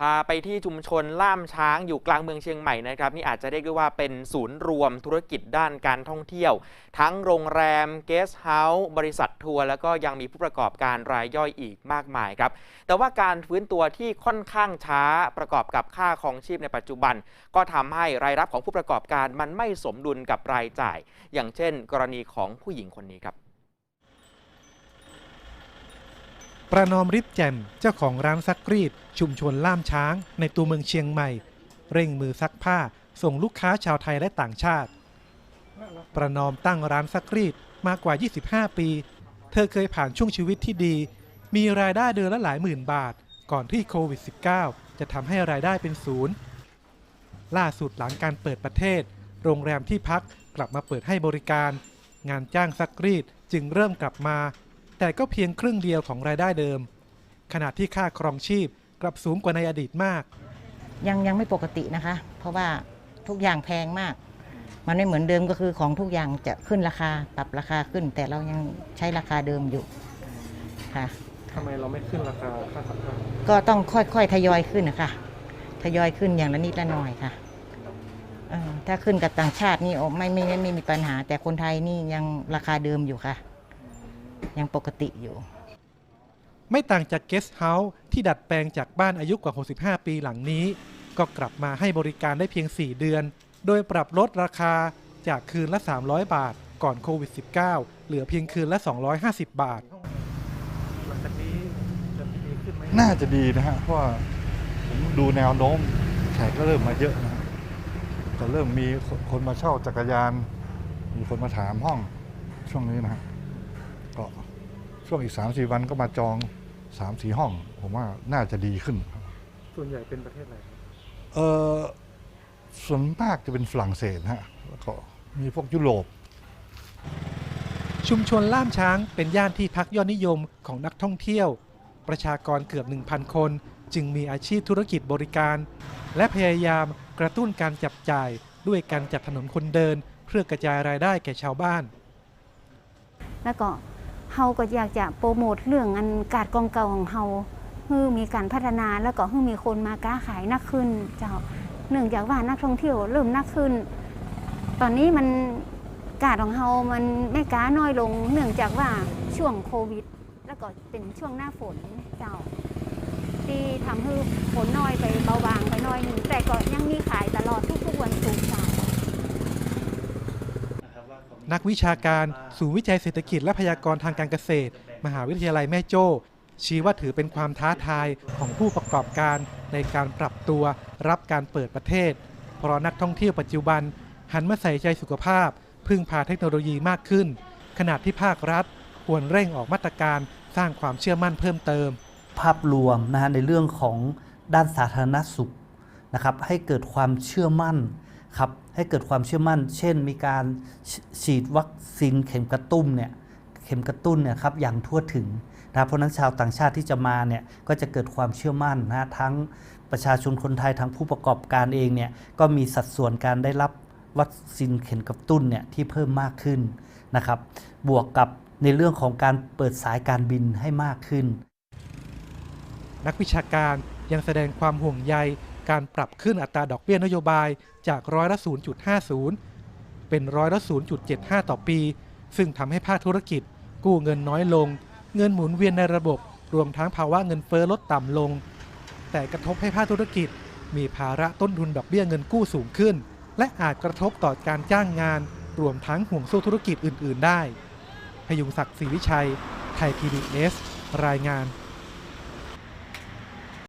พาไปที่ชุมชนล่ามช้างอยู่กลางเมืองเชียงใหม่นะครับ นี่อาจจะเรียกได้ว่าเป็นศูนย์รวมธุรกิจด้านการท่องเที่ยว ทั้งโรงแรมเกสต์เฮาส์บริษัททัวร์แล้วก็ยังมีผู้ประกอบการรายย่อยอีกมากมายครับ แต่ว่าการฟื้นตัวที่ค่อนข้างช้าประกอบกับค่าครองชีพในปัจจุบัน ก็ทำให้รายรับของผู้ประกอบการมันไม่สมดุลกับรายจ่าย อย่างเช่น กรณีของผู้หญิงคนนี้ครับ ประนอมริบแจ่มเจ้าของร้านซักรีด ชุมชนล่ามช้าง ในตัวเมืองเชียงใหม่ เร่งมือซักผ้า ส่งลูกค้าชาวไทยและต่างชาติ ประนอมตั้งร้านซักรีดมากกว่า 25 ปี เธอเคยผ่านช่วงชีวิตที่ดี มีรายได้เดือนละหลายหมื่นบาท ก่อนที่โควิด -19 จะทำให้รายได้เป็นศูนย์ ล่าสุดหลังการเปิดประเทศ โรงแรมที่พักกลับมาเปิดให้บริการ งานจ้างซักรีดจึงเริ่มกลับมา แต่ก็เพียงครึ่งเดียวของรายได้เดิม ขณะที่ค่าครองชีพกลับสูงกว่าในอดีตมาก ยังยังไม่ปกตินะคะ เพราะว่าทุกอย่างแพงมาก มันไม่เหมือนเดิมก็คือของทุกอย่างจะขึ้นราคาปรับราคาขึ้น แต่เรายังใช้ราคาเดิมอยู่ค่ะทำไมเราไม่ขึ้นราคาค่าซักผ้าก็ต้องค่อยๆทยอยขึ้นนะคะทยอยขึ้นอย่างละนิดละหน่อยค่ะเออถ้าขึ้นกับต่างชาตินี่โอ้ไม่ไม่ไม่ไม่มีปัญหา แต่คนไทยนี่ยังราคาเดิมอยู่ค่ะ ยังปกติอยู่ ไม่ต่างจากเกสต์เฮาส์ที่ดัดแปลงจากบ้านอายุกว่า 65 ปีหลังนี้ ก็กลับมาให้บริการได้เพียง 4 เดือน โดยปรับลดราคาจากคืนละ 300 บาท ก่อนโควิด -19 เหลือเพียงคืนละ 250 บาทหลังจากนี้จะดีขึ้นไหมน่าจะดีนะฮะ เพราะว่าผมดูแนวโน้มแขกก็เริ่มมาเยอะนะฮะก็เริ่มมีคนมาเช่าจักรยาน มีคนมาถามห้องช่วงนี้นะฮะก็ ช่วงอีกสามสี่วันก็มาจองสามสี่ห้อง ผมว่าน่าจะดีขึ้นส่วนใหญ่เป็นประเทศอะไรเออส่วนมากจะเป็นฝรั่งเศสฮะแล้วก็มีพวกยุโรป ชุมชนล่ามช้างเป็นย่านที่พักยอดนิยมของนักท่องเที่ยว ประชากรเกือบ 1,000 คน จึงมีอาชีพธุรกิจบริการ และพยายามกระตุ้นการจับจ่ายด้วยการจัดถนนคนเดิน เพื่อกระจายรายได้แก่ชาวบ้าน แล้วก็ เฮาก็อยากจะโปรโมทเรื่องอันการกองเก่าของเฮาให้มีการพัฒนาแล้วก็ให้มีคนมาค้าขายนักขึ้น เจ้าเนื่องจากว่านักท่องเที่ยวเริ่มนักขึ้น ตอนนี้มันการของเฮามันไม่ก้าน้อยลง เนื่องจากว่าช่วงโควิด แล้วก็เป็นช่วงหน้าฝนเจ้า ที่ทำให้ฝนน้อยไปเบาบางไปน้อยหนึ่งแต่ก็ยังมีขายตลอดทุกๆวันศุกร์เจ้า นักวิชาการศูนย์วิจัยเศรษฐกิจและพยากรณ์ทางการเกษตร มหาวิทยาลัยแม่โจ้ ชี้ว่าถือเป็นความท้าทายของผู้ประกอบการในการปรับตัวรับการเปิดประเทศ เพราะนักท่องเที่ยวปัจจุบัน หันมาใส่ใจสุขภาพ พึ่งพาเทคโนโลยีมากขึ้น ขณะที่ภาครัฐ ควรเร่งออกมาตรการสร้างความเชื่อมั่นเพิ่มเติม ภาพรวมนะฮะในเรื่องของด้านสาธารณสุขนะครับให้เกิดความเชื่อมั่น ครับให้เกิดความเชื่อมั่น เช่น มีการฉีดวัคซีนเข็มกระตุ้นเนี่ยเข็มกระตุ้นเนี่ยครับอย่างทั่วถึงนะเพราะนั้นชาวต่างชาติที่จะมาเนี่ยก็จะเกิดความเชื่อมั่นนะฮะทั้งประชาชนคนไทยทั้งผู้ประกอบการเองเนี่ยก็มีสัดส่วนการได้รับวัคซีนเข็มกระตุ้นเนี่ยที่เพิ่มมากขึ้นนะครับ บวกกับในเรื่องของการเปิดสายการบินให้มากขึ้น นักวิชาการยังแสดงความห่วงใย การปรับขึ้นอัตราดอกเบี้ยนโยบายจากร้อยละ 0.50 เป็นร้อยละ 0.75 ต่อปี ซึ่งทำให้ภาคธุรกิจ กู้เงินน้อยลง เงินหมุนเวียนในระบบ รวมทั้งภาวะเงินเฟ้อลดต่ำลง แต่กระทบให้ภาคธุรกิจ มีภาระต้นทุนดอกเบี้ยเงินกู้สูงขึ้น และอาจกระทบต่อการจ้างงาน รวมทั้งห่วงโซ่ธุรกิจอื่น ๆ ได้พยุงศักดิ์ศรีวิชัย ไทย PBS รายงาน